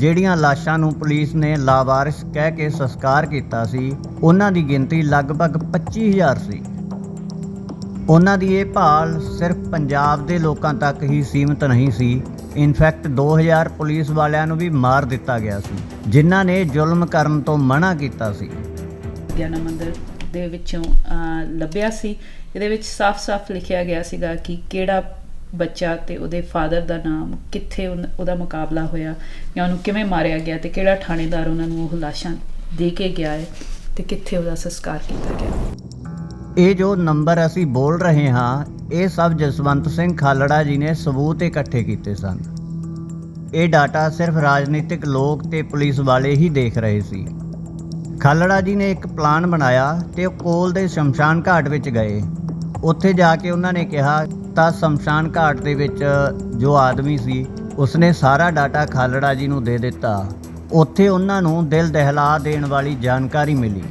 ਜਿਹੜੀਆਂ ਲਾਸ਼ਾਂ ਨੂੰ ਪੁਲਿਸ ਨੇ ਲਾਵਾਰਿਸ ਕਹਿ ਕੇ ਸੰਸਕਾਰ ਕੀਤਾ ਸੀ, ਉਹਨਾਂ ਦੀ ਗਿਣਤੀ ਲਗਭਗ 25000 ਸੀ। ਉਹਨਾਂ ਦੀ ਇਹ ਭਾਲ ਸਿਰਫ ਪੰਜਾਬ ਦੇ ਲੋਕਾਂ ਤੱਕ ਹੀ ਸੀਮਿਤ ਨਹੀਂ ਸੀ। ਇਨਫੈਕਟ 2000 ਪੁਲਿਸ ਵਾਲਿਆਂ ਨੂੰ ਵੀ ਮਾਰ ਦਿੱਤਾ ਗਿਆ ਸੀ, ਜਿਨ੍ਹਾਂ ਨੇ ਜ਼ੁਲਮ ਕਰਨ ਤੋਂ ਮਨਾ ਕੀਤਾ ਸੀ। ਗਿਆਨਾ ਮੰਦਿਰ ਦੇ ਵਿੱਚੋਂ ਲੱਭਿਆ ਸੀ। ਇਹਦੇ ਵਿੱਚ ਸਾਫ਼-ਸਾਫ਼ ਲਿਖਿਆ ਗਿਆ ਸੀਗਾ ਕਿ ਕਿਹੜਾ ਬੱਚਾ ਤੇ ਉਹਦੇ ਫਾਦਰ ਦਾ ਨਾਮ, ਕਿੱਥੇ ਉਹਦਾ ਮੁਕਾਬਲਾ ਹੋਇਆ ਜਾਂ ਉਹਨੂੰ ਕਿਵੇਂ ਮਾਰਿਆ ਗਿਆ ਤੇ ਕਿਹੜਾ ਥਾਣੇਦਾਰ ਉਹਨਾਂ ਨੂੰ ਉਹ ਲਾਸ਼ਾਂ ਦੇ ਕੇ ਗਿਆ ਹੈ ਤੇ ਕਿੱਥੇ ਉਹਦਾ ਸੰਸਕਾਰ ਕੀਤਾ ਗਿਆ। ਇਹ ਜੋ ਨੰਬਰ ਅਸੀਂ ਬੋਲ ਰਹੇ ਹਾਂ, ਇਹ ਸਭ ਜਸਵੰਤ ਸਿੰਘ ਖਾਲੜਾ ਜੀ ਨੇ ਸਬੂਤ ਇਕੱਠੇ ਕੀਤੇ ਸਨ। ਇਹ ਡਾਟਾ ਸਿਰਫ ਰਾਜਨੀਤਿਕ ਲੋਕ ਤੇ ਪੁਲਿਸ ਵਾਲੇ ਹੀ ਦੇਖ ਰਹੇ ਸੀ। ਖਾਲੜਾ ਜੀ ਨੇ ਇੱਕ ਪਲਾਨ ਬਣਾਇਆ ਤੇ ਉਹ ਕੋਲ ਦੇ ਸ਼ਮਸ਼ਾਨ ਘਾਟ ਵਿੱਚ ਗਏ। ਉੱਥੇ ਜਾ ਕੇ ਉਹਨਾਂ ਨੇ ਕਿਹਾ, ਤਾਂ ਸ਼ਮਸ਼ਾਨ ਘਾਟ ਦੇ ਵਿੱਚ ਜੋ ਆਦਮੀ ਸੀ, ਉਸਨੇ ਸਾਰਾ ਡਾਟਾ ਖਾਲੜਾ ਜੀ ਨੂੰ ਦੇ ਦਿੱਤਾ। ਉੱਥੇ ਉਹਨਾਂ ਨੂੰ ਦਿਲ ਦਹਿਲਾ ਦੇਣ ਵਾਲੀ ਜਾਣਕਾਰੀ ਮਿਲੀ।